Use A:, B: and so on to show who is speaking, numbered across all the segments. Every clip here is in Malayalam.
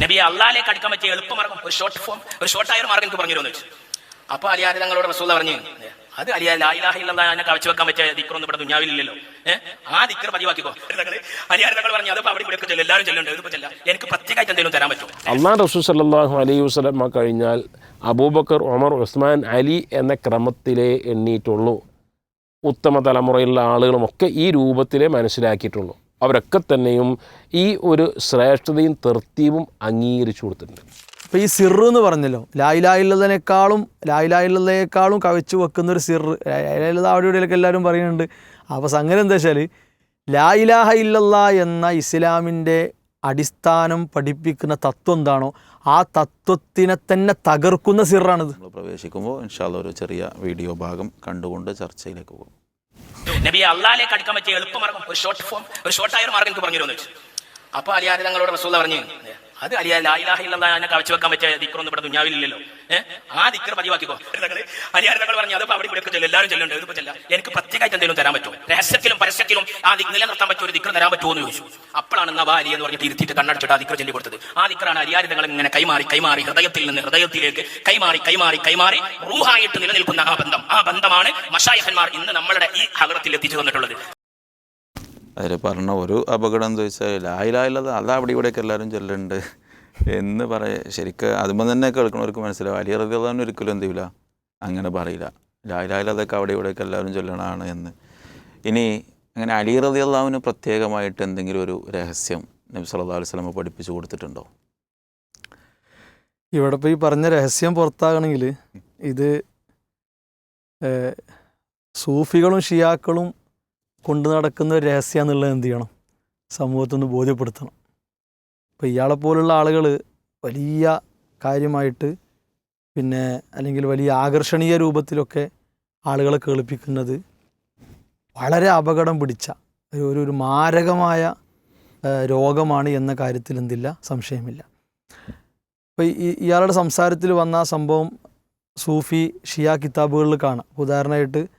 A: നബിയെ അള്ളാലേക്ക് അടുക്കാൻ പറ്റിയ എളുപ്പമാർഗം. ഒരു ഷോർട്ട് ഫോം ഒരു ഷോർട്ടായ ഒരു മാർഗം എനിക്ക് പറഞ്ഞു തരുമെന്ന് വെച്ചു. അപ്പൊ അലിയാർ തങ്ങളോട് റസൂല പറഞ്ഞു അത് അലിയാ ലായിലാഹ ഇല്ലാതെ എന്നെ കവച്ചു വെക്കാൻ പറ്റിയ ദിക്കറൊന്നും ഇവിടെ ദുഞ്ഞാവില്ലല്ലോ ഏഹ് ആ ദിക്കർ പതിവാക്കിക്കോ. അലിയാർ തങ്ങൾ പറഞ്ഞു അതിപ്പോ അവിടെ ഇവിടെ ചെല്ലും എല്ലാവരും ചെല്ലുണ്ട് ഇതിപ്പോ ചെല്ലാം. എനിക്ക് പ്രത്യേകമായിട്ട് എന്തെങ്കിലും തരാൻ പറ്റും
B: അള്ളാഹ് റസൂൽ സല്ലാഹു അലൈഹി വസ്ലമ കഴിഞ്ഞാൽ അബൂബക്കർ ഉമർ ഉസ്മാൻ അലി എന്ന ക്രമത്തിലേ എണ്ണീറ്റുള്ളൂ. ഉത്തമ തലമുറയിലുള്ള ആളുകളുമൊക്കെ ഈ രൂപത്തിലേ മനസ്സിലാക്കിയിട്ടുള്ളൂ. അവരൊക്കെ തന്നെയും ഈ ഒരു ശ്രേഷ്ഠതയും തൃപ്തിയും അംഗീകരിച്ചു കൊടുത്തിട്ടുണ്ട്.
C: അപ്പോൾ ഈ സിറ് എന്ന് പറഞ്ഞല്ലോ ലായിലായില്ലതിനേക്കാളും ലായിലായില്ലതിനേക്കാളും കവച്ചു വെക്കുന്ന ഒരു സിറ് ലായിലായില്ലത അവിടെ ഇവിടെയൊക്കെ എല്ലാവരും പറയുന്നുണ്ട്. അപ്പോൾ സംഗതി എന്താ വെച്ചാൽ ലായിലാഹ ഇല്ലല്ല എന്ന ഇസ്ലാമിന്റെ അടിസ്ഥാനം പഠിപ്പിക്കുന്ന തത്വം എന്താണോ ആ തത്വത്തിനെ തന്നെ തകർക്കുന്ന സിറാണിത്.
D: നമ്മൾ പ്രവേശിക്കുമ്പോൾ ഇൻഷാല്ല ഒരു ചെറിയ വീഡിയോ ഭാഗം കണ്ടുകൊണ്ട് ചർച്ചയിലേക്ക് പോകും.
A: നബിയെ അള്ളാലേക്ക് അടുക്കാൻ പറ്റിയ എളുപ്പമാർഗം ഒരു ഷോർട്ട് ഫോം ഒരു ഷോർട്ടായ ഒരു മാർഗം എനിക്ക് പറഞ്ഞു തരുമെന്ന് വെച്ചു അപ്പൊ അലിയാരി തങ്ങളോട് റസൂല പറഞ്ഞു അത് അലിയാ ലായിലാഹ ഇല്ലാതെ എന്നെ കവച്ചു വെക്കാൻ പറ്റിയ ദിക്കറൊന്നും ഇവിടെ ദുഞ്ഞാവില്ലല്ലോ ഏഹ് ആ ദിക്കർ പതിവാക്കിക്കോ. അലിയാർ തങ്ങൾ പറഞ്ഞു അതിപ്പോ അവിടെ ഇവിടെ ചെല്ലും എല്ലാവരും ചെല്ലുണ്ട് ഇതിപ്പോ ചെല്ലാം. എനിക്ക് പ്രത്യേകമായിട്ട് എന്തെങ്കിലും തരാൻ പറ്റുമോ? രഹസ്യത്തിലും പരസ്യത്തിലും ആ നിലനിർത്താൻ പറ്റിയ ഒരു ദിക്കർ തരാൻ പറ്റുമോ എന്ന് ചോദിച്ചു. അപ്പോഴാണ് നവാ അലി എന്ന് പറഞ്ഞിട്ട് ഇരുത്തിയിട്ട് കണ്ണടച്ചിട്ട് ആ ദിക്കർ ചൊല്ലി കൊടുത്തത്. ആ ദിക്കറാണ് അലിയാർ തങ്ങൾ ഇങ്ങനെ കൈമാറി കൈമാറി ഹൃദയത്തിൽ നിന്ന് ഹൃദയത്തിലേക്ക് കൈമാറി കൈമാറി കൈമാറി റൂഹായിട്ട് നിലനിൽക്കുന്ന ആ ബന്ധം. ആ ബന്ധമാണ് മഷായഹന്മാർ ഇന്ന് നമ്മളുടെ ഈ ഹകറത്തിൽ എത്തിച്ചു തന്നിട്ടുള്ളത്.
D: അതിൽ പറഞ്ഞ ഒരു അപകടം എന്ന് ചോദിച്ചാൽ ലായിലായില്ലത് അതാ അവിടെ ഇവിടെയൊക്കെ എല്ലാവരും ചൊല്ലുന്നുണ്ട് എന്ന് പറയ ശരിക്കും അതുമ്പോൾ തന്നെ കേൾക്കുന്നവർക്ക് മനസ്സിലാവും. അലി റദിയാൻ ഒരിക്കലും എന്ത് ചെയ്യില്ല അങ്ങനെ പറയില്ല. ലായിലായില്ലതൊക്കെ അവിടെ ഇവിടെയൊക്കെ എല്ലാവരും ചൊല്ലണതാണ് എന്ന്. ഇനി അങ്ങനെ അലി റദിയാവിന് പ്രത്യേകമായിട്ട് എന്തെങ്കിലും ഒരു രഹസ്യം നബി സല്ലല്ലാഹു അലൈഹി സ്വലമ പഠിപ്പിച്ചു കൊടുത്തിട്ടുണ്ടോ?
C: ഇവിടെ ഇപ്പോൾ ഈ പറഞ്ഞ രഹസ്യം പുറത്താകണമെങ്കിൽ ഇത് സൂഫികളും ഷിയാക്കളും കൊണ്ടു നടക്കുന്ന ഒരു രഹസ്യം എന്നുള്ളത് എന്ത് ചെയ്യണം? സമൂഹത്തൊന്ന് ബോധ്യപ്പെടുത്തണം. ഇപ്പോൾ ഇയാളെപ്പോലുള്ള ആളുകൾ വലിയ കാര്യമായിട്ട് പിന്നെ അല്ലെങ്കിൽ വലിയ ആകർഷണീയ രൂപത്തിലൊക്കെ ആളുകളെ കേൾപ്പിക്കുന്നത് വളരെ അപകടം പിടിച്ച ഒരു ഒരു- മാരകമായ രോഗമാണ് എന്ന കാര്യത്തിൽ എന്തില്ല? സംശയമില്ല. അപ്പോൾ ഇയാളുടെ സംസാരത്തിൽ വന്ന സംഭവം സൂഫി ഷിയ കിതാബുകളിൽ കാണാം. ഉദാഹരണമായിട്ട്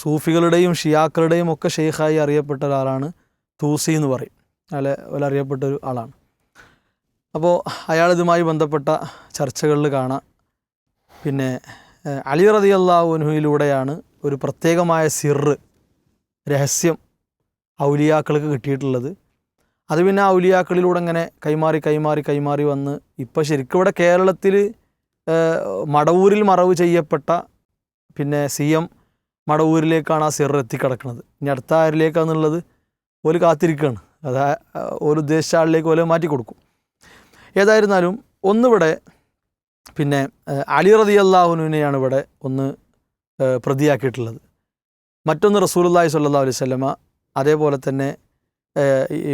C: സൂഫികളുടെയും ഷിയാക്കളുടെയും ഒക്കെ ഷെയ്ഖായി അറിയപ്പെട്ട ഒരാളാണ് തൂസി എന്ന് പറയും. പോലെ അറിയപ്പെട്ട ഒരു ആളാണ്. അപ്പോൾ അയാൾ ഇതുമായി ബന്ധപ്പെട്ട ചർച്ചകളിൽ കാണാം. പിന്നെ അലി റതി അള്ളാഹുനുഹിലൂടെയാണ് ഒരു പ്രത്യേകമായ സിറ് രഹസ്യം ഔലിയാക്കൾക്ക് കിട്ടിയിട്ടുള്ളത്. അത് പിന്നെ ഔലിയാക്കളിലൂടെ ഇങ്ങനെ കൈമാറി കൈമാറി കൈമാറി വന്ന് ഇപ്പോൾ ശരിക്കും ഇവിടെ കേരളത്തിൽ മടവൂരിൽ മറവ് ചെയ്യപ്പെട്ട പിന്നെ സി എം മടവൂരിലേക്കാണ് ആ സിറർ എത്തിക്കിടക്കുന്നത്. ഇനി അടുത്ത ആരിലേക്കാന്നുള്ളത് ഓൽ കാത്തിരിക്കുകയാണ് അത് ഒരു ഉദ്ദേശിച്ച ആളിലേക്ക് ഓലെ മാറ്റി കൊടുക്കും. ഏതായിരുന്നാലും ഒന്നിവിടെ പിന്നെ അലി റതി അള്ളാഹുനുവിനെയാണ് ഇവിടെ ഒന്ന് പ്രതിയാക്കിയിട്ടുള്ളത്. മറ്റൊന്ന് റസൂലുള്ളാഹി സല്ലാ അലൈഹി വസല്ലമ അതേപോലെ തന്നെ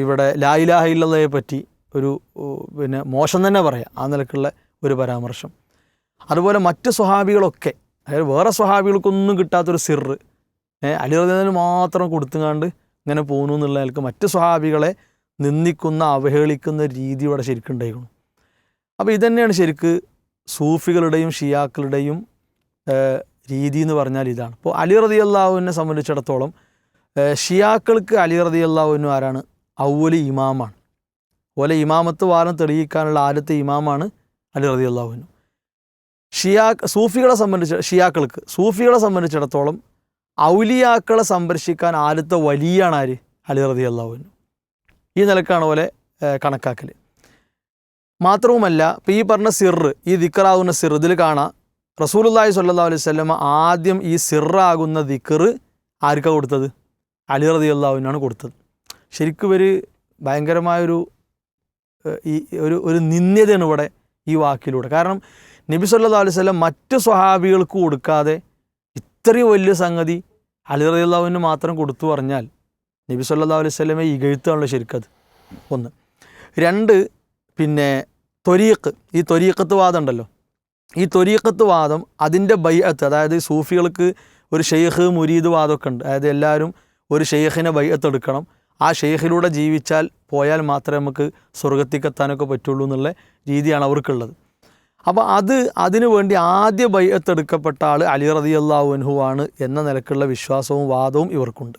C: ഇവിടെ ലായിലാഹ ഇല്ലല്ലയെ പറ്റി ഒരു പിന്നെ മോശം തന്നെ പറയാം. ആ നിലക്കുള്ള ഒരു പരാമർശം. അതുപോലെ മറ്റ് സ്വഹാബികളൊക്കെ അതായത് വേറെ സ്വഹാബികൾക്കൊന്നും കിട്ടാത്തൊരു സിറ്. ഏഹ് അലിറദിന് മാത്രം കൊടുത്തുങ്ങാണ്ട് ഇങ്ങനെ പോകുന്നു എന്നുള്ള നിലയ്ക്ക് മറ്റ് സ്വഹാബികളെ നിന്ദിക്കുന്ന അവഹേളിക്കുന്ന രീതി ഇവിടെ ശരിക്കുണ്ടായിരുന്നു അപ്പോൾ ഇതന്നെയാണ് ശരിക്ക് സൂഫികളുടെയും ഷിയാക്കളുടെയും രീതി എന്ന് പറഞ്ഞാൽ ഇതാണ്. അപ്പോൾ അലി റതി അള്ളാഹുവിനെ സംബന്ധിച്ചിടത്തോളം ഷിയാക്കൾക്ക് അലി റതി അള്ളാഹുവിനും ആരാണ്? ഔവലി ഇമാമാണ്. ഓലെ ഇമാമത്ത് വാരം തെളിയിക്കാനുള്ള ആദ്യത്തെ ഇമാമാണ് അലി റതി അള്ളാഹുവിനും ഷിയാ സൂഫികളെ സംബന്ധിച്ച് ഷിയാക്കൾക്ക് സൂഫികളെ സംബന്ധിച്ചിടത്തോളം ഔലിയാക്കളെ സംരക്ഷിക്കാൻ ആദ്യത്തെ വലിയാണ് ആര്? അലി റതി അള്ളാഹുവിന് ഈ നിലക്കാണ് പോലെ കണക്കാക്കൽ മാത്രവുമല്ല ഇപ്പം ഈ പറഞ്ഞ സിറ് ഈ ദിക്കറാകുന്ന സിർ ഇതിൽ കാണാം റസൂലുല്ലാഹി സ്വല്ലല്ലാഹു അലൈഹി സ്വല്ലമ്മ ആദ്യം ഈ സിറാകുന്ന ദിക്കറ് ആർക്കാണ് കൊടുത്തത്? അലി റതി അള്ളാഹുവിനാണ് കൊടുത്തത്. ശരിക്കും ഒരു ഭയങ്കരമായൊരു ഈ ഒരു ഒരു നിന്ദ്യതയാണ് ഇവിടെ ഈ വാക്കിലൂടെ. കാരണം നബി സല്ലാ അലൈഹി വസല്ലം മറ്റ് സ്വഹാബികൾക്ക് കൊടുക്കാതെ ഇത്രയും വലിയ സംഗതി അലി റളിയല്ലാഹുവിന് മാത്രം കൊടുത്തു പറഞ്ഞാൽ നബി സല്ലല്ലാഹു അലൈഹി സ്വലമെ ഇകഴ്ത്താണല്ലോ ശരിക്കത് ഒന്ന്. രണ്ട് പിന്നെ ത്വരീഖ് ഈ ത്വരീഖത്ത് വാദം ഉണ്ടല്ലോ. ഈ ത്വരീഖത്ത് വാദം അതിന്റെ ബൈഅത്ത് അതായത് സൂഫികൾക്ക് ഒരു ഷെയ്ഖ് മുരീദ് വാദമൊക്കെ ഉണ്ട്. അതായത് എല്ലാവരും ഒരു ഷെയ്ഖിനെ ബൈഅത്ത് എടുക്കണം. ആ ഷെയ്ഖിലൂടെ ജീവിച്ചാൽ പോയാൽ മാത്രമേ നമുക്ക് സ്വർഗത്തിക്കെത്താനൊക്കെ പറ്റുള്ളൂ എന്നുള്ള രീതിയാണ് അവർക്കുള്ളത്. അപ്പോൾ അത് അതിനു വേണ്ടി ആദ്യ ബയ്യത്തെടുക്കപ്പെട്ട ആൾ അലി റതി അള്ളാഹു അൻഹു ആണ് എന്ന നിലക്കുള്ള വിശ്വാസവും വാദവും ഇവർക്കുണ്ട്.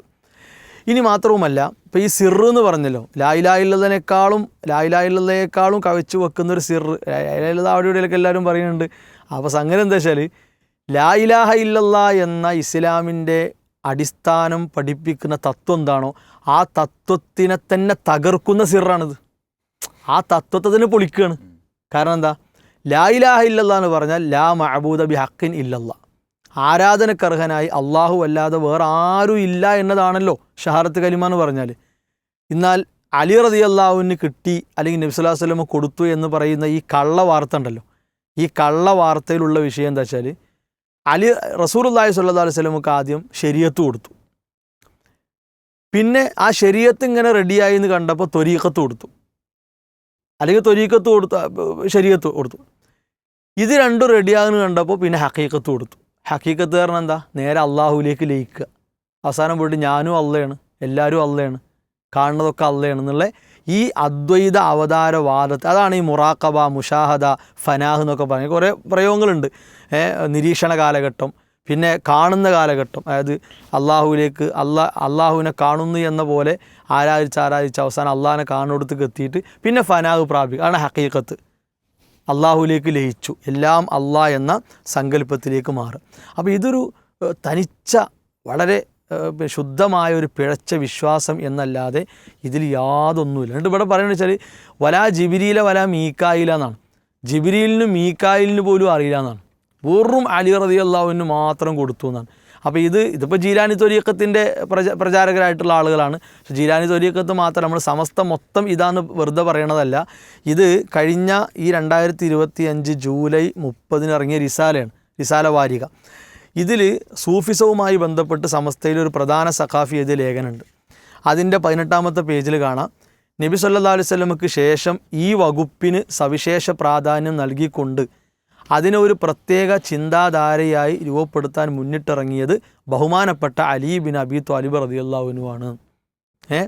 C: ഇനി മാത്രവുമല്ല ഇപ്പോൾ ഈ സിറ് എന്ന് പറഞ്ഞല്ലോ ലായിലായില്ലതിനേക്കാളും ലായിലായുള്ളതിനേക്കാളും കവച്ചു വെക്കുന്ന ഒരു സിറ് ലായിലായില്ലത അവിടെ ഇവിടെയൊക്കെ എല്ലാവരും പറയുന്നുണ്ട്. അപ്പോൾ സംഗതി എന്താ വെച്ചാൽ ലായിലാഹ ഇല്ലല്ല എന്ന ഇസ്ലാമിന്റെ അടിസ്ഥാനം പഠിപ്പിക്കുന്ന തത്വം എന്താണോ ആ തത്വത്തിനെ തന്നെ തകർക്കുന്ന സിറാണിത്. ആ തത്വത്തെ തന്നെ പൊളിക്കുകയാണ് കാരണം എന്താ? ലാ ഇലാഹ ഇല്ലല്ല എന്ന് പറഞ്ഞാൽ ലാ മഹബൂദ ബി ഹക്കിൻ ഇല്ലല്ല. ആരാധനക്കർഹനായി അള്ളാഹു അല്ലാതെ വേറെ ആരും ഇല്ല എന്നതാണല്ലോ ഷഹാറത്ത് കലിമ എന്ന് പറഞ്ഞാൽ എന്നാൽ അലി റതി അള്ളാഹുവിന് കിട്ടി അല്ലെങ്കിൽ നബി സ്വല്ലല്ലാഹു അലൈഹി വസല്ലം കൊടുത്തു എന്ന് പറയുന്ന ഈ കള്ള വാർത്ത ഉണ്ടല്ലോ. ഈ കള്ള വാർത്തയിലുള്ള വിഷയം എന്താ വെച്ചാൽ അലി റസൂലുള്ളാഹി സ്വല്ലല്ലാഹു അലൈഹി സ്വലമുക്ക് ആദ്യം ശരീഅത്ത് കൊടുത്തു. പിന്നെ ആ ശരീരത്ത് ഇങ്ങനെ റെഡിയായി എന്ന് കണ്ടപ്പോൾ ത്വരീക്കത്ത് കൊടുത്തു. അല്ലെങ്കിൽ ത്വരീക്കത്ത് കൊടുത്തു ശരീരത്ത് കൊടുത്തു. ഇത് രണ്ടും റെഡിയാകുന്ന കണ്ടപ്പോൾ പിന്നെ ഹക്കീക്കത്ത് കൊടുത്തു. ഹക്കീക്കത്ത് കാരണം എന്താ? നേരെ അള്ളാഹുവിലേക്ക് ലയിക്കുക. അവസാനം പോയിട്ട് ഞാനും അള്ളയാണ് എല്ലാവരും അള്ളയാണ് കാണുന്നതൊക്കെ അള്ളയാണ് എന്നുള്ള ഈ അദ്വൈത അവതാരവാദത്തെ അതാണ് ഈ മുറാക്കബ മുഷാഹദ ഫനാഹ് എന്നൊക്കെ പറഞ്ഞ കുറേ പ്രയോഗങ്ങളുണ്ട്. നിരീക്ഷണ കാലഘട്ടം പിന്നെ കാണുന്ന കാലഘട്ടം അതായത് അള്ളാഹുവിലേക്ക് അള്ളാ അള്ളാഹുവിനെ കാണുന്നു എന്ന പോലെ ആരാധിച്ച് ആരാധിച്ച് അവസാനം അള്ളാഹിനെ കാണുന്നിടത്തേക്ക് എത്തിയിട്ട് പിന്നെ ഫനാഹ് പ്രാപിക്കുക. അതാണ് ഹക്കീക്കത്ത് അള്ളാഹുലേക്ക് ലയിച്ചു. എല്ലാം അള്ളാഹ് എന്ന സങ്കല്പത്തിലേക്ക് മാറും. അപ്പോൾ ഇതൊരു തനിച്ച വളരെ ശുദ്ധമായ ഒരു പിഴച്ച വിശ്വാസം എന്നല്ലാതെ ഇതിൽ യാതൊന്നുമില്ല. എന്നിട്ട് ഇവിടെ പറയുന്നത് വെച്ചാൽ വലാ ജിബിരിയില വലാ മീക്കായില എന്നാണ്. ജിബിരിയിലിനും മീക്കായിലിന് പോലും അറിയില്ല എന്നാണ്. വെറും അലി റതി അള്ളാഹുവിന് മാത്രം കൊടുത്തു എന്നാണ്. അപ്പോൾ ഇത് ഇതിപ്പോൾ ജീലാനി തൊരീക്കത്തിന്റെ പ്രച പ്രചാരകരായിട്ടുള്ള ആളുകളാണ്. പക്ഷെ ജീലാനി തൊരീക്കത്ത് മാത്രം നമ്മൾ സമസ്ത മൊത്തം ഇതാന്ന് വെറുതെ പറയണതല്ല. ഇത് കഴിഞ്ഞ ഈ രണ്ടായിരത്തി ഇരുപത്തി അഞ്ച് ജൂലൈ മുപ്പതിന് ഇറങ്ങിയ റിസാലയാണ് റിസാല വാരിക. ഇതിൽ സൂഫിസവുമായി ബന്ധപ്പെട്ട് സമസ്തയിൽ ഒരു പ്രധാന സഖാഫി എഴുതിയ ലേഖനമുണ്ട്. അതിന്റെ പതിനെട്ടാമത്തെ പേജിൽ കാണാം. നബി സല്ലാ അലൈഹി സ്വലമക്ക് ശേഷം ഈ വകുപ്പിന് സവിശേഷ പ്രാധാന്യം നൽകിക്കൊണ്ട് അതിനെ ഒരു പ്രത്യേക ചിന്താധാരയായി രൂപപ്പെടുത്താൻ മുന്നിട്ടിറങ്ങിയത് ബഹുമാനപ്പെട്ട അലി ബിൻ അബി ത്വാലിബ് റതിയുള്ളവനുമാണ് ഏ?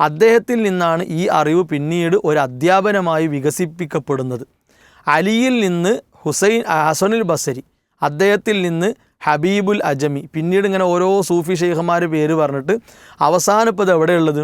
C: അദ്ദേഹത്തിൽ നിന്നാണ് ഈ അറിവ് പിന്നീട് ഒരു അധ്യാപനമായി വികസിപ്പിക്കപ്പെടുന്നത്. അലിയിൽ നിന്ന് ഹുസൈൻ ഹസനുൽ ബസരി അദ്ദേഹത്തിൽ നിന്ന് ഹബീബുൽ അജമി പിന്നീട് ഇങ്ങനെ ഓരോ സൂഫി ഷെയ്ഖുമാർ പേര് പറഞ്ഞിട്ട് അവസാനം എവിടെയുള്ളത്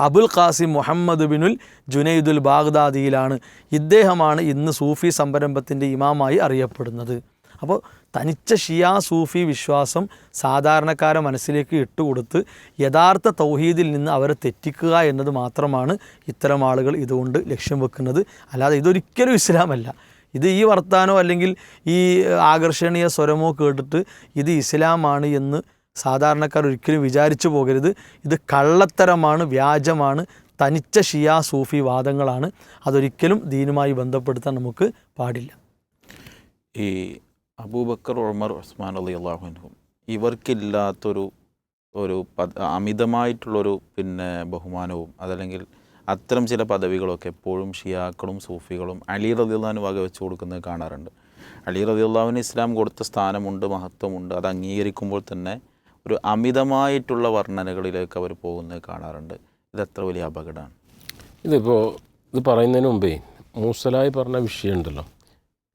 C: Abul Qasim Muhammad Binul Junaidul ബാഗ്ദാദിയിലാണ് ഇദ്ദേഹമാണ് ഇന്ന് സൂഫി സംരംഭത്തിന്റെ ഇമാമായി അറിയപ്പെടുന്നത്. അപ്പോൾ തനിച്ച ഷിയാ സൂഫി വിശ്വാസം സാധാരണക്കാരെ മനസ്സിലേക്ക് ഇട്ടുകൊടുത്ത് യഥാർത്ഥ തൗഹീദിൽ നിന്ന് അവരെ തെറ്റിക്കുക എന്നത് മാത്രമാണ് ഇത്തരം ആളുകൾ ഇതുകൊണ്ട് ലക്ഷ്യം വെക്കുന്നത്. അല്ലാതെ ഇതൊരിക്കലും ഇസ്ലാമല്ല. ഇത് ഈ വർത്താനോ അല്ലെങ്കിൽ ഈ ആകർഷണീയ സ്വരമോ കേട്ടിട്ട് ഇത് ഇസ്ലാമാണ് എന്ന് സാധാരണക്കാർ ഒരിക്കലും വിചാരിച്ചു പോകരുത്. ഇത് കള്ളത്തരമാണ് വ്യാജമാണ് തനിച്ച ഷിയാ സൂഫി വാദങ്ങളാണ്. അതൊരിക്കലും ദീനുമായി ബന്ധപ്പെടുത്താൻ നമുക്ക് പാടില്ല.
D: ഈ അബൂബക്കർ ഉമർ ഉസ്മാൻ അലി അള്ളാഹുനും ഇവർക്കില്ലാത്തൊരു ഒരു പദ അമിതമായിട്ടുള്ളൊരു പിന്നെ ബഹുമാനവും അതല്ലെങ്കിൽ അത്തരം ചില പദവികളൊക്കെ എപ്പോഴും ഷിയാക്കളും സൂഫികളും അലി റദിയുള്ളഹാന് വക വെച്ച് കൊടുക്കുന്നത് കാണാറുണ്ട്. അലി റദിയുള്ളാഹുവിന് ഇസ്ലാം കൊടുത്ത സ്ഥാനമുണ്ട് മഹത്വമുണ്ട് അത് അംഗീകരിക്കുമ്പോൾ തന്നെ ഒരു അമിതമായിട്ടുള്ള വർണനകളിലേക്ക് അവർ പോകുന്നത് കാണാറുണ്ട്. ഇത് എത്ര വലിയ അപകടമാണ്.
B: ഇതിപ്പോൾ ഇത് പറയുന്നതിന് മുമ്പേ മൂസലായി പറഞ്ഞ വിഷയമുണ്ടല്ലോ.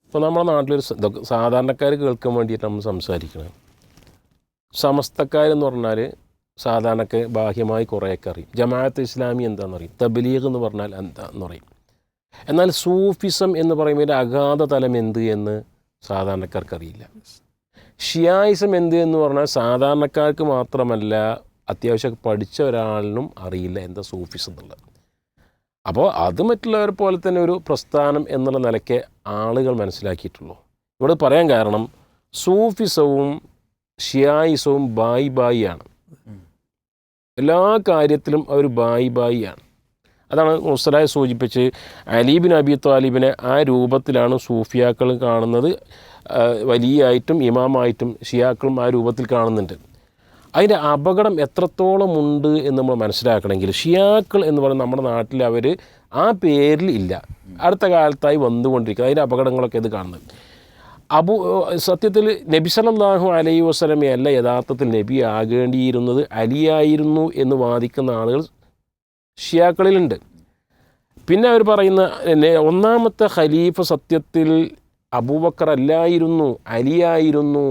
B: ഇപ്പോൾ നമ്മുടെ നാട്ടിലൊരു സാധാരണക്കാർ കേൾക്കാൻ വേണ്ടിയിട്ട് നമ്മൾ സംസാരിക്കുന്നത് സമസ്തക്കാരെന്ന് പറഞ്ഞാൽ സാധാരണക്ക് ബാഹ്യമായി കുറേയൊക്കെ അറിയും. ജമാഅത്ത് ഇസ്ലാമി എന്താണെന്ന് അറിയും? തബ്ലീഗ് എന്ന് പറഞ്ഞാൽ എന്താണെന്ന് അറിയും? എന്നാൽ സൂഫിസം എന്ന് പറയുമ്പോൾ അഗാധ തലം എന്ത് എന്ന് സാധാരണക്കാർക്ക് അറിയില്ല. ഷിയായിസം എന്ത് എന്ന് പറഞ്ഞാൽ സാധാരണക്കാർക്ക് മാത്രമല്ല അത്യാവശ്യം പഠിച്ച ഒരാളിനും അറിയില്ല എന്താ സൂഫിസം എന്നുള്ളത്. അപ്പോൾ അത് മറ്റുള്ളവരെ പോലെ തന്നെ ഒരു പ്രസ്ഥാനം എന്നുള്ള നിലയ്ക്ക് ആളുകൾ മനസ്സിലാക്കിയിട്ടുള്ളൂ. ഇവിടെ പറയാൻ കാരണം സൂഫിസവും ഷിയായിസവും ബായി ബായി ആണ്. എല്ലാ കാര്യത്തിലും അവർ ബായി ബായി ആണ്. അതാണ് മുസ്ലായ സൂചിപ്പിച്ച് അലീബിൻ അബി താലിബിനെ ആ രൂപത്തിലാണ് സൂഫിയാക്കൾ കാണുന്നത്. വലിയായിട്ടും ഇമാമായിട്ടും ഷിയാക്കളും ആ രൂപത്തിൽ കാണുന്നുണ്ട്. അതിന്റെ അപകടം എത്രത്തോളം ഉണ്ട് എന്ന് നമ്മൾ മനസ്സിലാക്കണമെങ്കിൽ ഷിയാക്കൾ എന്ന് പറയുന്നത് നമ്മുടെ നാട്ടിൽ അവർ ആ പേരിൽ ഇല്ല. അടുത്ത കാലത്തായി വന്നുകൊണ്ടിരിക്കുന്നത് അതിന്റെ അപകടങ്ങളൊക്കെ ഇത് കാണുന്നത് അബു സത്യത്തിൽ നബി സല്ലല്ലാഹു അലൈഹി വസല്ലമയല്ല യഥാർത്ഥത്തിൽ നബി ആകേണ്ടിയിരുന്നത്. അലിയായിരുന്നു എന്ന് വാദിക്കുന്ന ആളുകൾ ഷിയാക്കളിലുണ്ട്. പിന്നെ അവർ പറയുന്ന ഒന്നാമത്തെ ഖലീഫ് സത്യത്തിൽ അബൂബക്കർ അല്ലായിരുന്നു അലിയായിരുന്നു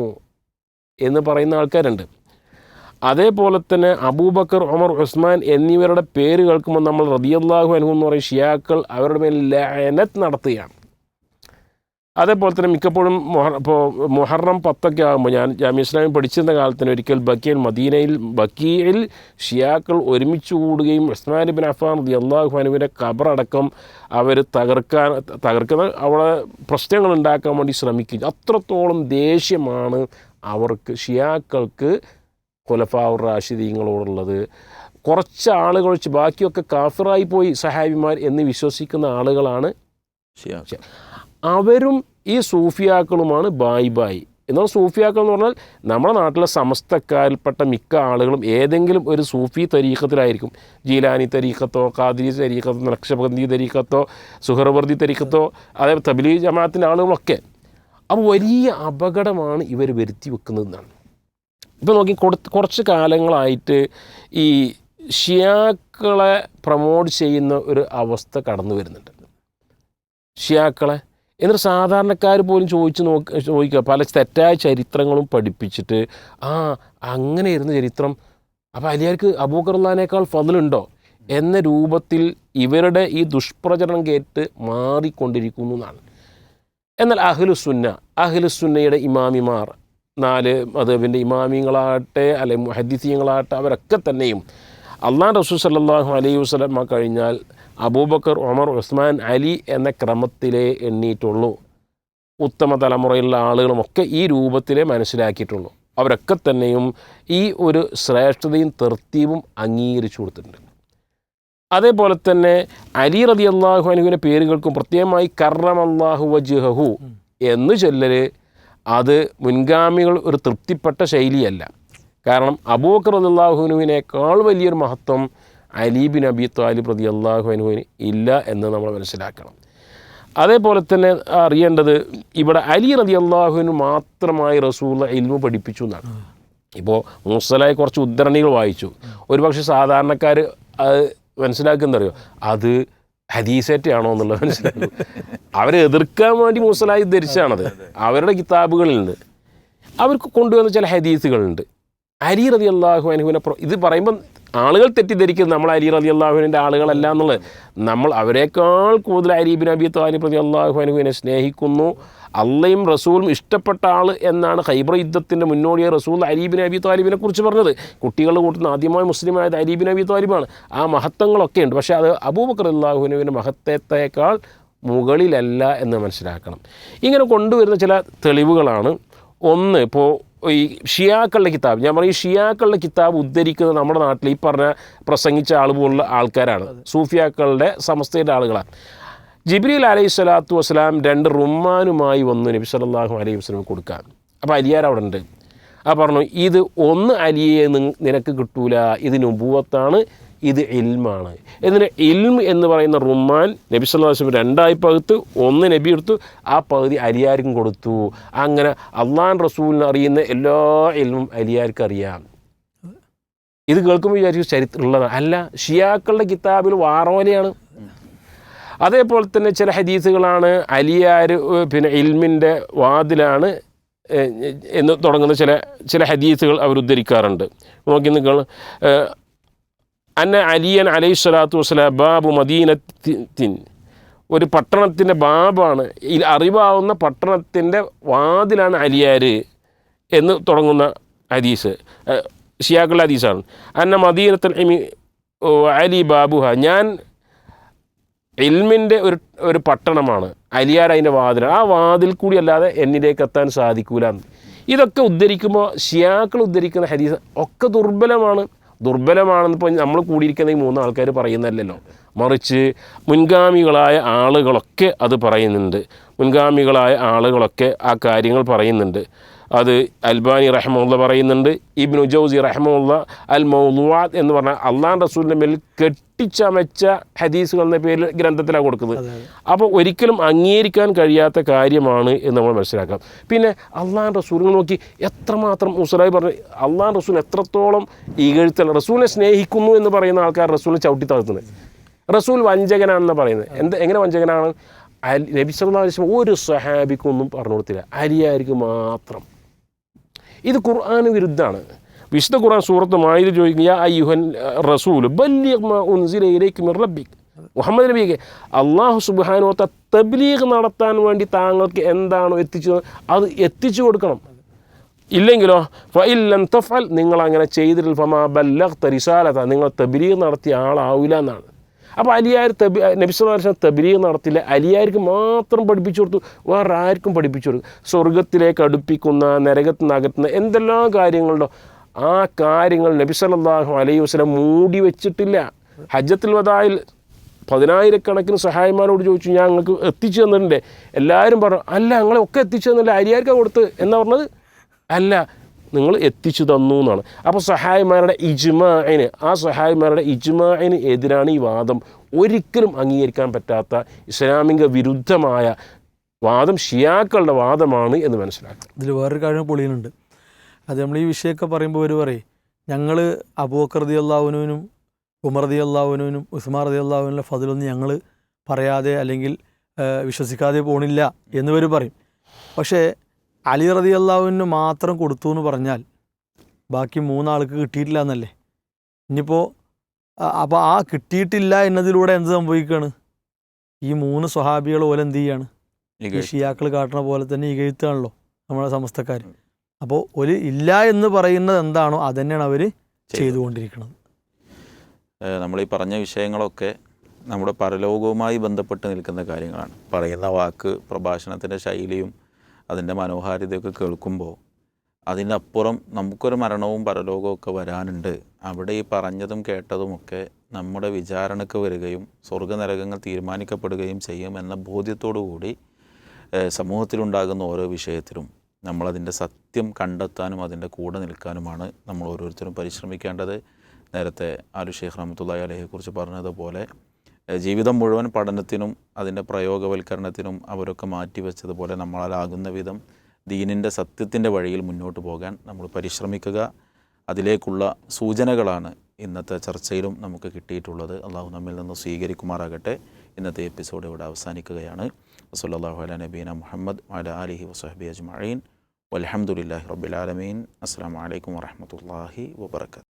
B: എന്ന് പറയുന്ന ആൾക്കാരുണ്ട്. അതേപോലെ തന്നെ അബൂബക്കർ ഉമർ ഉസ്മാൻ എന്നിവരുടെ പേര് കേൾക്കുമ്പോൾ നമ്മൾ റതിയല്ലാഹു അനുഭവം എന്ന് പറയും ഷിയാക്കൾ അവരുടെ മേൽ ലയനത്ത് നടത്തുകയാണ്. അതേപോലെ തന്നെ മിക്കപ്പോഴും മൊഹ ഇപ്പോൾ മുഹറം പത്തൊക്കെ ആകുമ്പോൾ ഞാൻ ജാമ്യ ഇസ്ലാമിൽ പഠിച്ചിരുന്ന കാലത്തിന് ഒരിക്കൽ ബക്കിയിൽ മദീനയിൽ ബക്കിയിൽ ഷിയാക്കൾ ഒരുമിച്ച് കൂടുകയും ഉസ്മാൻ ബിൻ അഫാൻ അള്ളാഹുഹാനുവിന്റെ ഖബറടക്കം അവർ തകർക്കാൻ തകർക്കുന്ന അവിടെ പ്രശ്നങ്ങൾ ഉണ്ടാക്കാൻ വേണ്ടി ശ്രമിക്കും. അത്രത്തോളം ദേഷ്യമാണ് അവർക്ക് ഷിയാക്കൾക്ക് കൊലഫാവുർ റാഷിദീങ്ങളോടുള്ളത്. കുറച്ച് ആളുകൾ വെച്ച് ബാക്കിയൊക്കെ കാഫിറായി പോയി സഹാബിമാർ എന്ന് വിശ്വസിക്കുന്ന ആളുകളാണ്
D: ഷിയാ
B: അവരും ഈ സൂഫിയാക്കളുമാണ് ബായ് ബായ്. എന്നാൽ സൂഫിയാക്കൾ എന്ന് പറഞ്ഞാൽ നമ്മുടെ നാട്ടിലെ സമസ്തക്കാരിൽപ്പെട്ട മിക്ക ആളുകളും ഏതെങ്കിലും ഒരു സൂഫി തരീഖത്തിലായിരിക്കും. ജീലാനി തരീഖത്തോ ഖാദിരി തരീഖത്തോ നക്ഷബന്ദി തരീഖത്തോ സുഹറവർദി തരീഖത്തോ അതേപോലെ തബിലി ജമാഅത്തിന്റെ ആളുകളൊക്കെ. അപ്പോൾ വലിയ അപകടമാണ് ഇവർ വരുത്തി വെക്കുന്നതെന്നാണ്. ഇപ്പോൾ നോക്കി കുറച്ച് കാലങ്ങളായിട്ട് ഈ ഷിയാക്കളെ പ്രമോട്ട് ചെയ്യുന്ന ഒരു അവസ്ഥ കടന്നു വരുന്നുണ്ട് ഷിയാക്കളെ എന്നിട്ട് സാധാരണക്കാർ പോലും ചോദിച്ച് നോക്ക് ചോദിക്കുക. പല തെറ്റായ ചരിത്രങ്ങളും പഠിപ്പിച്ചിട്ട് ആ അങ്ങനെയായിരുന്നു ചരിത്രം. അപ്പോൾ അലിയാർക്ക് അബൂക്കറുല്ലാനേക്കാൾ ഫതിലുണ്ടോ? എന്ന രൂപത്തിൽ ഇവരുടെ ഈ ദുഷ്പ്രചരണം കേട്ട് മാറിക്കൊണ്ടിരിക്കുന്നു എന്നാണ്. എന്നാൽ അഹ്ലുസുന്ന അഹ്ലുസുന്നയുടെ ഇമാമിമാർ നാല് മതവിന്റെ ഇമാമിങ്ങളാകട്ടെ അല്ലെ മുഹദ്ദിസീങ്ങളാകട്ടെ അവരൊക്കെ തന്നെയും അള്ളാഹ് റസൂൽ സല്ലാഹു അലൈഹി വസ്ലമ കഴിഞ്ഞാൽ അബൂബക്കർ ഉമർ ഉസ്മാൻ അലി എന്ന ക്രമത്തിലേ എണ്ണീറ്റുള്ളൂ. ഉത്തമ തലമുറയിലുള്ള ആളുകളുമൊക്കെ ഈ രൂപത്തിലേ മനസ്സിലാക്കിയിട്ടുള്ളൂ. അവരൊക്കെ തന്നെയും ഈ ഒരു ശ്രേഷ്ഠതയും തൃപ്തിയും അംഗീകരിച്ചു കൊടുത്തിട്ടുണ്ട്. അതേപോലെ തന്നെ അലി റതി അള്ളാഹു അനുവിന്റെ പേരുകൾക്കും പ്രത്യേകമായി കറം അള്ളാഹു എന്ന് ചൊല്ലൽ അത് മുൻഗാമികൾ ഒരു തൃപ്തിപ്പെട്ട ശൈലിയല്ല. കാരണം അബൂബക്കർ അള്ളാഹുനുവിനേക്കാൾ വലിയൊരു മഹത്വം അലി ബിൻ അബി താലിബ് പ്രതി അള്ളാഹു അനുവിന് ഇല്ല എന്ന് നമ്മൾ മനസ്സിലാക്കണം. അതേപോലെ തന്നെ അറിയേണ്ടത് ഇവിടെ അലി റതി അള്ളാഹുവിന് മാത്രമായി റസൂള്ള ഇൽമു പഠിപ്പിച്ചു എന്നാണ്. ഇപ്പോൾ മൂസലായി കുറച്ച് ഉദ്ധരണികൾ വായിച്ചു. ഒരുപക്ഷെ സാധാരണക്കാർ അത് മനസ്സിലാക്കുന്നറിയോ അത് ഹദീസേറ്റാണോ എന്നുള്ളത് മനസ്സിലാക്കും. അവരെ എതിർക്കാൻ വേണ്ടി മൂസലായി ധരിച്ചാണത്. അവരുടെ കിതാബുകളിൽ നിന്ന്. അവർക്ക് കൊണ്ടുവന്ന ചില ഹദീസുകളുണ്ട്. അലി റതി അള്ളാഹു അനുവിനെ പ്ര- ഇത് പറയുമ്പം ആളുകൾ തെറ്റിദ്ധരിക്കുന്നത് നമ്മൾ അലി റതി അള്ളാഹുവിന്റെ ആളുകളല്ല എന്നുള്ളത്. നമ്മൾ അവരെക്കാൾ കൂടുതൽ അരീബിൻ അബി താലിബ് റതി അള്ളാഹു അനുവിനെ സ്നേഹിക്കുന്നു. അള്ളയും റസൂലും ഇഷ്ടപ്പെട്ട ആൾ എന്നാണ് ഹൈബർ യുദ്ധത്തിന്റെ മുന്നോടിയായി റസൂൽ അരീബിൻ അബി താലിബിനെ കുറിച്ച് പറഞ്ഞത്. കുട്ടികളുടെ കൂട്ടുന്ന ആദ്യമായി മുസ്ലിമായത് അരീബിൻ അബി താലിബാണ്. ആ മഹത്വങ്ങളൊക്കെ ഉണ്ട്. പക്ഷേ അത് അബൂബക്കർ അള്ളാഹുനുവിന്റെ മഹത്വത്തേക്കാൾ മുകളിലല്ല എന്ന് മനസ്സിലാക്കണം. ഇങ്ങനെ കൊണ്ടുവരുന്ന ചില തെളിവുകളാണ്. ഒന്ന് ഇപ്പോൾ ഈ ഷിയാക്കളുടെ കിതാബ്. ഞാൻ പറയും ഈ ഷിയാക്കളുടെ കിതാബ് ഉദ്ധരിക്കുന്നത് നമ്മുടെ നാട്ടിൽ ഈ പറഞ്ഞ പ്രസംഗിച്ച ആൾ പോലുള്ള ആൾക്കാരാണ്. സൂഫിയാക്കളുടെ സമസ്തയുടെ ആളുകളാണ്. ജിബ്രീൽ അലൈഹി സ്വലാത്തു വസ്സലാം രണ്ട് റുമ്മാനുമായി വന്നു നബി സല്ലല്ലാഹു അലൈഹി വസ്ലം കൊടുക്കാൻ. അപ്പോൾ അരിയാർ അവിടെ ഉണ്ട്. ആ പറഞ്ഞു ഇത് ഒന്ന് അലിയെ നിനക്ക് കിട്ടൂല. ഇത് നുബൂവത്താണ്. ഇത് ഇൽമാണ്. എന്നിട്ട് ഇൽമ് എന്ന് പറയുന്ന റുമാൻ നബി വസല്ലം രണ്ടായി പകുത്ത് ഒന്ന് നബി എടുത്തു ആ പകുതി അലിയാർക്കും കൊടുത്തു. അങ്ങനെ അള്ളാൻ റസൂലിനെ അറിയുന്ന എല്ലാ ഇൽമും അലിയാർക്കും അറിയാം. ഇത് കേൾക്കുമ്പോൾ വിചാരിക്കും ചരിത്രം ഉള്ളതാണ്. അല്ല ഷിയാക്കളുടെ കിതാബിൽ വാറോലയാണ്. അതേപോലെ തന്നെ ചില ഹദീസുകളാണ് അലിയാർ പിന്നെ ഇൽമിന്റെ വാതിലാണ് എന്ന് തുടങ്ങുന്ന ചില ചില ഹദീസുകൾ അവർ ഉദ്ധരിക്കാറുണ്ട്. നോക്കി നിങ്ങൾ അന്ന അലിയൻ അലൈഹി സ്വലാത്തു വസ്സലാം ബാബു മദീനത്തിൻ. ഒരു പട്ടണത്തിന്റെ ബാബാണ്. ഈ അറിവാവുന്ന പട്ടണത്തിന്റെ വാതിലാണ് അലിയാർ എന്ന് തുടങ്ങുന്ന ഹദീസ്. ഷിയാക്കുള്ള ഹദീസാണ്. അന്ന മദീനത്തിൽ അലി ബാബുഹ. ഞാൻ ഇൽമിന്റെ ഒരു ഒരു പട്ടണമാണ്. അലിയാർ അതിന്റെ വാതിൽ ആ വാതിൽ കൂടി അല്ലാതെ എന്നിലേക്ക് എത്താൻ സാധിക്കൂല. ഇതൊക്കെ ഉദ്ധരിക്കുമ്പോൾ ഷിയാക്കൾ ഉദ്ധരിക്കുന്ന ഹദീസ് ഒക്കെ ദുർബലമാണ്. ദുർബലമാണെന്ന് ഇപ്പോൾ നമ്മൾ കൂടിയിരിക്കുന്ന ഈ മൂന്ന് ആൾക്കാർ പറയുന്നതല്ലല്ലോ. മറിച്ച് മുൻഗാമികളായ ആളുകളൊക്കെ അത് പറയുന്നുണ്ട്. മുൻഗാമികളായ ആളുകളൊക്കെ ആ കാര്യങ്ങൾ പറയുന്നുണ്ട്. അത് അൽബാനി റഹ്മുള്ള പറയുന്നുണ്ട്. ഇബ്നു ജൗസി റഹ്മുള്ള അൽ മൗലുവാദ് എന്ന് പറഞ്ഞാൽ അള്ളാൻ റസൂലിന്റെ മേൽ കെട്ടിച്ചമച്ച ഹദീസുകൾ എന്ന പേരിൽ ഗ്രന്ഥത്തിലാണ് കൊടുക്കുന്നത്. അപ്പോൾ ഒരിക്കലും അംഗീകരിക്കാൻ കഴിയാത്ത കാര്യമാണ് എന്ന് നമ്മൾ മനസ്സിലാക്കാം. പിന്നെ അള്ളാൻ റസൂൽ നോക്കി എത്രമാത്രം മുസലായി പറഞ്ഞു അള്ളാൻ റസൂൽ എത്രത്തോളം ഈകഴ്ത്തൽ റസൂലിനെ സ്നേഹിക്കുന്നു എന്ന് പറയുന്ന ആൾക്കാർ റസൂലിനെ ചവിട്ടി താഴ്ത്തുന്നത്. റസൂൽ വഞ്ചകനാണെന്ന് പറയുന്നത്. എന്ത് എങ്ങനെ വഞ്ചകനാണ്? നബി വസല്ലം ഒരു സഹാബിക്കൊന്നും പറഞ്ഞു കൊടുത്തില്ല. അരിയായിരിക്കും മാത്രം. ഇത് ഖുർആാന് വിരുദ്ധമാണ്. വിശുദ്ധ ഖുർആൻ സൂറത്ത് മായിൽ ചോദിക്കുക മുഹമ്മദ് നബിക്ക് അള്ളാഹു സുബാനോത്ത തബ്ലീഗ് നടത്താൻ വേണ്ടി താങ്കൾക്ക് എന്താണോ എത്തിച്ചു അത് എത്തിച്ചു കൊടുക്കണം. ഇല്ലെങ്കിലോ ഫഇല്ലം തഫൽ നിങ്ങൾ അങ്ങനെ ചെയ്തിട്ടില്ല ഫമാ ബല്ലഖ് റിസാലത നിങ്ങൾ തബ്ലീഗ് നടത്തിയ ആളാവില്ല എന്നാണ്. അപ്പോൾ അലിയാർ തബി നബിസ്വലാം തബ്ലീഗ് നടത്തില്ല. അലിയാർക്ക് മാത്രം പഠിപ്പിച്ചു കൊടുത്തു. വേറെ ആർക്കും പഠിപ്പിച്ചു കൊടുക്കും സ്വർഗത്തിലേക്ക് അടുപ്പിക്കുന്ന നരകത്തിൽ നിന്ന് അകത്തുന്ന എന്തെല്ലാം കാര്യങ്ങളുണ്ടോ? ആ കാര്യങ്ങൾ നബി സല്ലല്ലാഹു അലൈഹി വസ്ലം മൂടി വെച്ചിട്ടില്ല. ഹജ്ജത്തിൽ വതായിൽ പതിനായിരക്കണക്കിന് സഹായിമാരോട് ചോദിച്ചു ഞാൻ നിങ്ങൾക്ക് എത്തിച്ചു തന്നിട്ടുണ്ട്. എല്ലാവരും പറഞ്ഞു അല്ല ഞങ്ങളെ ഒക്കെ എത്തിച്ചു തന്നില്ല. അരിയാർക്കാണ് കൊടുത്ത്. എന്നാ പറഞ്ഞത്? അല്ല നിങ്ങൾ എത്തിച്ചു തന്നു എന്നാണ്. അപ്പോൾ സഹായിമാരുടെ ഇജ്മാന് ആ സഹായിമാരുടെ ഇജ്മാന് എതിരാണ് ഈ വാദം. ഒരിക്കലും അംഗീകരിക്കാൻ പറ്റാത്ത ഇസ്ലാമിക വിരുദ്ധമായ വാദം ഷിയാക്കളുടെ വാദമാണ് എന്ന് മനസ്സിലാക്കുക.
C: ഇതിൽ വേറൊരു കാര്യം പൊളിയുന്നുണ്ട്. അത് നമ്മൾ ഈ വിഷയമൊക്കെ പറയുമ്പോൾ ഒരു പറയും ഞങ്ങൾ അബൂബക്കർ റതി അള്ളാഹുവിനും ഉമർ റതി അള്ളാഹുവിനും ഉസ്മാൻ റതി അള്ളാഹുവിനുള്ള ഫതിലൊന്നും ഞങ്ങൾ പറയാതെ അല്ലെങ്കിൽ വിശ്വസിക്കാതെ പോണില്ല എന്നിവർ പറയും. പക്ഷേ അലി റതി അള്ളാഹുവിന് മാത്രം കൊടുത്തു എന്ന് പറഞ്ഞാൽ ബാക്കി മൂന്നാൾക്ക് കിട്ടിയിട്ടില്ല എന്നല്ലേ ഇനിയിപ്പോൾ അപ്പോൾ ആ കിട്ടിയിട്ടില്ല എന്നതിലൂടെ എന്ത് സംഭവിക്കുകയാണ് ഈ മൂന്ന് സ്വഹാബികൾ പോലെ എന്ത് ചെയ്യാണ്? ഈ ഷിയാക്കൾ കാട്ടണ പോലെ തന്നെ ഇകഴ്ത്താണല്ലോ നമ്മുടെ സമസ്തക്കാർ അപ്പോൾ ഒരു ഇല്ല എന്ന് പറയുന്നത് എന്താണോ അതന്നെയാണ് അവർ ചെയ്തുകൊണ്ടിരിക്കുന്നത്.
D: നമ്മൾ ഈ പറഞ്ഞ വിഷയങ്ങളൊക്കെ നമ്മുടെ പരലോകവുമായി ബന്ധപ്പെട്ട് നിൽക്കുന്ന കാര്യങ്ങളാണ്. പറയുന്ന വാക്ക് പ്രഭാഷണത്തിന്റെ ശൈലിയും അതിന്റെ മനോഹാരിതയൊക്കെ കേൾക്കുമ്പോൾ അതിനപ്പുറം നമുക്കൊരു മരണവും പരലോകവും ഒക്കെ വരാനുണ്ട്. അവിടെ ഈ പറഞ്ഞതും കേട്ടതുമൊക്കെ നമ്മുടെ വിചാരണക്ക് വരികയും സ്വർഗനരകങ്ങൾ തീരുമാനിക്കപ്പെടുകയും ചെയ്യും എന്ന ബോധ്യത്തോടു കൂടി സമൂഹത്തിലുണ്ടാകുന്ന ഓരോ വിഷയത്തിലും നമ്മളതിന്റെ സത്യം കണ്ടെത്താനും അതിന്റെ കൂടെ നിൽക്കാനുമാണ് നമ്മൾ ഓരോരുത്തരും പരിശ്രമിക്കേണ്ടത്. നേരത്തെ ആലു ഷെയ്ഖ് റഹമത്തുള്ളി അലഹിയെക്കുറിച്ച് പറഞ്ഞതുപോലെ ജീവിതം മുഴുവൻ പഠനത്തിനും അതിന്റെ പ്രയോഗവൽക്കരണത്തിനും അവരൊക്കെ മാറ്റിവെച്ചതുപോലെ നമ്മളാലാകുന്ന വിധം ദീനിന്റെ സത്യത്തിന്റെ വഴിയിൽ മുന്നോട്ട് പോകാൻ നമ്മൾ പരിശ്രമിക്കുക. അതിലേക്കുള്ള സൂചനകളാണ് ഇന്നത്തെ ചർച്ചയിലും നമുക്ക് കിട്ടിയിട്ടുള്ളത്. അള്ളാഹു നമ്മിൽ നിന്ന് സ്വീകരിക്കുമാറാകട്ടെ. ഇന്നത്തെ എപ്പിസോഡ് ഇവിടെ അവസാനിക്കുകയാണ്. വസല്ലാഹു അല നബീന മുഹമ്മദ് അല അലിഹി വസഹബി അജ്മീൻ വലഹമുല്ലാഹി റബുലാലമീൻ അസ്സാം വലൈക്കും വാഹമത്തല്ലാഹി വാബർക്കാത്തു